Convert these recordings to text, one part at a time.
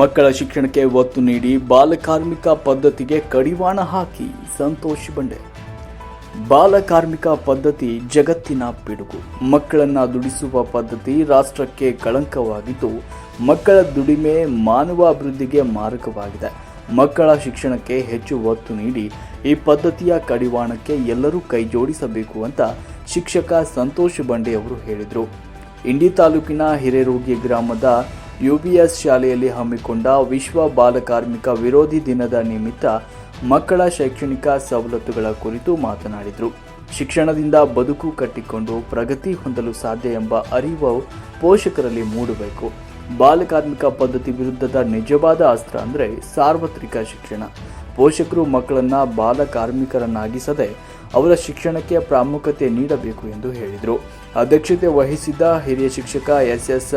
ಮಕ್ಕಳ ಶಿಕ್ಷಣಕ್ಕೆ ಒತ್ತು ನೀಡಿ ಬಾಲಕಾರ್ಮಿಕ ಪದ್ಧತಿಗೆ ಕಡಿವಾಣ ಹಾಕಿ ಸಂತೋಷ್ ಬಂಡೆ. ಬಾಲಕಾರ್ಮಿಕ ಪದ್ಧತಿ ಜಗತ್ತಿನ ಪಿಡುಗು. ಮಕ್ಕಳನ್ನ ದುಡಿಸುವ ಪದ್ಧತಿ ರಾಷ್ಟ್ರಕ್ಕೆ ಕಳಂಕವಾಗಿದ್ದು, ಮಕ್ಕಳ ದುಡಿಮೆ ಮಾನವ ಅಭಿವೃದ್ಧಿಗೆ ಮಾರಕವಾಗಿದೆ. ಮಕ್ಕಳ ಶಿಕ್ಷಣಕ್ಕೆ ಹೆಚ್ಚು ಒತ್ತು ನೀಡಿ ಈ ಪದ್ಧತಿಯ ಕಡಿವಾಣಕ್ಕೆ ಎಲ್ಲರೂ ಕೈಜೋಡಿಸಬೇಕು ಅಂತ ಶಿಕ್ಷಕ ಸಂತೋಷ್ ಬಂಡೆ ಅವರು ಹೇಳಿದರು. ಇಂಡಿ ತಾಲೂಕಿನ ಹಿರೇರೋಗಿ ಗ್ರಾಮದ ಯುಬಿಎಸ್ ಶಾಲೆಯಲ್ಲಿ ಹಮ್ಮಿಕೊಂಡ ವಿಶ್ವ ಬಾಲಕಾರ್ಮಿಕ ವಿರೋಧಿ ದಿನದ ನಿಮಿತ್ತ ಮಕ್ಕಳ ಶೈಕ್ಷಣಿಕ ಸವಲತ್ತುಗಳ ಕುರಿತು ಮಾತನಾಡಿದರು. ಶಿಕ್ಷಣದಿಂದ ಬದುಕು ಕಟ್ಟಿಕೊಂಡು ಪ್ರಗತಿ ಹೊಂದಲು ಸಾಧ್ಯ ಎಂಬ ಅರಿವು ಪೋಷಕರಲ್ಲಿ ಮೂಡಬೇಕು. ಬಾಲಕಾರ್ಮಿಕ ಪದ್ಧತಿ ವಿರುದ್ಧದ ನಿಜವಾದ ಅಸ್ತ್ರ ಅಂದರೆ ಸಾರ್ವತ್ರಿಕ ಶಿಕ್ಷಣ. ಪೋಷಕರು ಮಕ್ಕಳನ್ನು ಬಾಲಕಾರ್ಮಿಕರನ್ನಾಗಿಸದೆ ಅವರ ಶಿಕ್ಷಣಕ್ಕೆ ಪ್ರಾಮುಖ್ಯತೆ ನೀಡಬೇಕು ಎಂದು ಹೇಳಿದರು. ಅಧ್ಯಕ್ಷತೆ ವಹಿಸಿದ್ದ ಹಿರಿಯ ಶಿಕ್ಷಕ ಎಸ್ ಎಸ್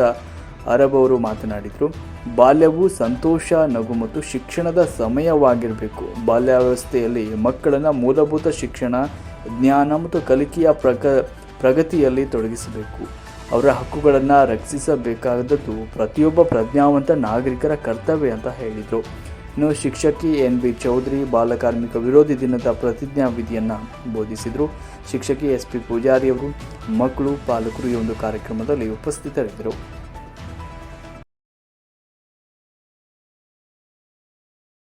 ಅರಬ್ ಅವರು ಮಾತನಾಡಿದರು, ಬಾಲ್ಯವು ಸಂತೋಷ, ನಗು ಮತ್ತು ಶಿಕ್ಷಣದ ಸಮಯವಾಗಿರಬೇಕು. ಬಾಲ್ಯಾವಸ್ಥೆಯಲ್ಲಿ ಮಕ್ಕಳನ್ನು ಮೂಲಭೂತ ಶಿಕ್ಷಣ, ಜ್ಞಾನ ಮತ್ತು ಕಲಿಕೆಯ ಪ್ರಗ ಪ್ರಗತಿಯಲ್ಲಿ ತೊಡಗಿಸಬೇಕು. ಅವರ ಹಕ್ಕುಗಳನ್ನು ರಕ್ಷಿಸಬೇಕಾದದ್ದು ಪ್ರತಿಯೊಬ್ಬ ಪ್ರಜ್ಞಾವಂತ ನಾಗರಿಕರ ಕರ್ತವ್ಯ ಅಂತ ಹೇಳಿದರು. ಇನ್ನು ಶಿಕ್ಷಕಿ ಎನ್ ಬಿ ಚೌಧರಿ ಬಾಲಕಾರ್ಮಿಕ ವಿರೋಧಿ ದಿನದ ಪ್ರತಿಜ್ಞಾ ವಿಧಿಯನ್ನು ಬೋಧಿಸಿದರು. ಶಿಕ್ಷಕಿ ಎಸ್ ಪಿ ಪೂಜಾರಿಯವರು, ಮಕ್ಕಳು, ಪಾಲಕರು ಈ ಒಂದು ಕಾರ್ಯಕ್ರಮದಲ್ಲಿ ಉಪಸ್ಥಿತರಿದ್ದರು.